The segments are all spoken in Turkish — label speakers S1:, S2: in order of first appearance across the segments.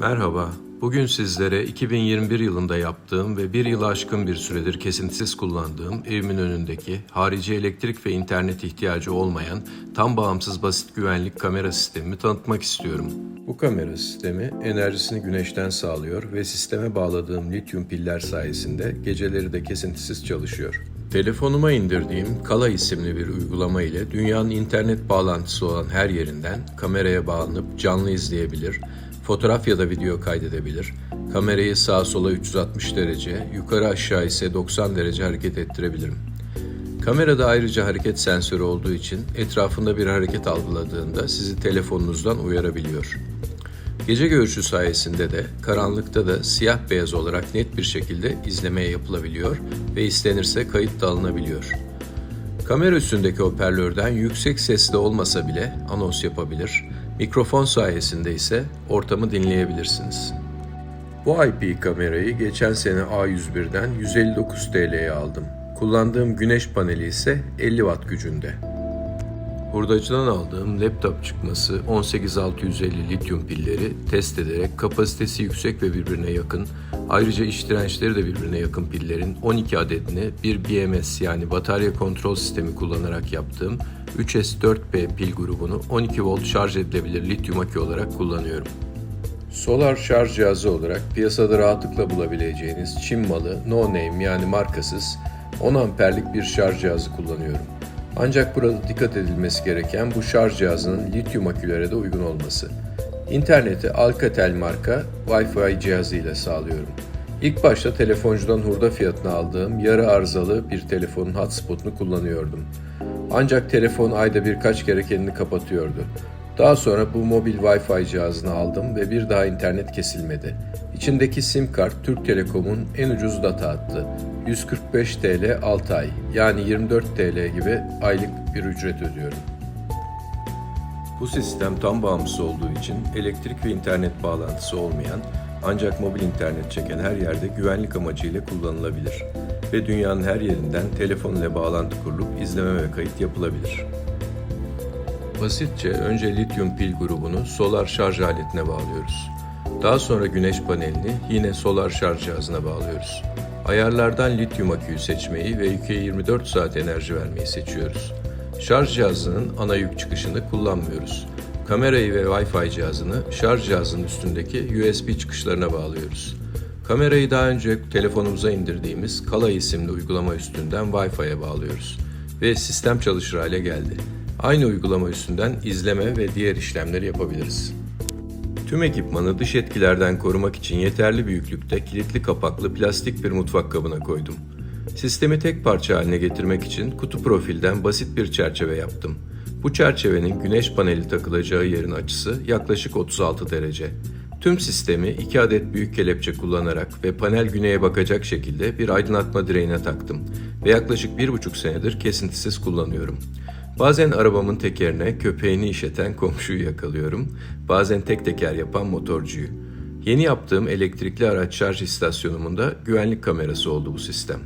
S1: Merhaba. Bugün sizlere 2021 yılında yaptığım ve bir yılı aşkın bir süredir kesintisiz kullandığım evimin önündeki harici elektrik ve internet ihtiyacı olmayan tam bağımsız basit güvenlik kamera sistemimi tanıtmak istiyorum. Bu kamera sistemi enerjisini güneşten sağlıyor ve sisteme bağladığım lityum piller sayesinde geceleri de kesintisiz çalışıyor. Telefonuma indirdiğim Kala isimli bir uygulama ile dünyanın internet bağlantısı olan her yerinden kameraya bağlanıp canlı izleyebilir, fotoğraf ya da video kaydedebilir, kamerayı sağa sola 360 derece, yukarı aşağı ise 90 derece hareket ettirebilirim. Kamerada ayrıca hareket sensörü olduğu için etrafında bir hareket algıladığında sizi telefonunuzdan uyarabiliyor. Gece görüşü sayesinde de karanlıkta da siyah beyaz olarak net bir şekilde izlemeye yapılabiliyor ve istenirse kayıt da alınabiliyor. Kamera üstündeki hoparlörden yüksek sesle olmasa bile anons yapabilir, mikrofon sayesinde ise ortamı dinleyebilirsiniz. Bu IP kamerayı geçen sene A101'den 159 TL'ye aldım. Kullandığım güneş paneli ise 50 watt gücünde. Hurdacıdan aldığım laptop çıkması 18650 lityum pilleri test ederek kapasitesi yüksek ve birbirine yakın, ayrıca iç dirençleri de birbirine yakın pillerin 12 adedini bir BMS yani batarya kontrol sistemi kullanarak yaptığım 3S4P pil grubunu 12 volt şarj edilebilir lityum akü olarak kullanıyorum. Solar şarj cihazı olarak piyasada rahatlıkla bulabileceğiniz Çin malı no name yani markasız 10 amperlik bir şarj cihazı kullanıyorum. Ancak burada dikkat edilmesi gereken bu şarj cihazının lityum akülere de uygun olması. İnterneti Alcatel marka Wi-Fi cihazıyla sağlıyorum. İlk başta telefoncudan hurda fiyatına aldığım yarı arızalı bir telefonun hotspotunu kullanıyordum. Ancak telefon ayda birkaç kere kendini kapatıyordu. Daha sonra bu mobil Wi-Fi cihazını aldım ve bir daha internet kesilmedi. İçindeki sim kart Türk Telekom'un en ucuz data hattı. 145 TL 6 ay yani 24 TL gibi aylık bir ücret ödüyorum. Bu sistem tam bağımsız olduğu için elektrik ve internet bağlantısı olmayan ancak mobil internet çeken her yerde güvenlik amacıyla kullanılabilir ve dünyanın her yerinden telefon ile bağlantı kurulup izleme ve kayıt yapılabilir. Basitçe önce lityum pil grubunu solar şarj aletine bağlıyoruz. Daha sonra güneş panelini yine solar şarj cihazına bağlıyoruz. Ayarlardan lityum aküyü seçmeyi ve yüke 24 saat enerji vermeyi seçiyoruz. Şarj cihazının ana yük çıkışını kullanmıyoruz. Kamerayı ve Wi-Fi cihazını şarj cihazının üstündeki USB çıkışlarına bağlıyoruz. Kamerayı daha önce telefonumuza indirdiğimiz Kala isimli uygulama üstünden Wi-Fi'ye bağlıyoruz ve sistem çalışır hale geldi. Aynı uygulama üstünden izleme ve diğer işlemleri yapabiliriz. Tüm ekipmanı dış etkilerden korumak için yeterli büyüklükte kilitli kapaklı plastik bir mutfak kabına koydum. Sistemi tek parça haline getirmek için kutu profilden basit bir çerçeve yaptım. Bu çerçevenin güneş paneli takılacağı yerin açısı yaklaşık 36 derece. Tüm sistemi 2 adet büyük kelepçe kullanarak ve panel güneye bakacak şekilde bir aydınlatma direğine taktım ve yaklaşık 1,5 senedir kesintisiz kullanıyorum. Bazen arabamın tekerine köpeğini işeten komşuyu yakalıyorum, bazen tek teker yapan motorcuyu. Yeni yaptığım elektrikli araç şarj istasyonumun da güvenlik kamerası oldu bu sistem.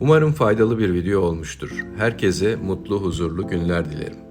S1: Umarım faydalı bir video olmuştur. Herkese mutlu, huzurlu günler dilerim.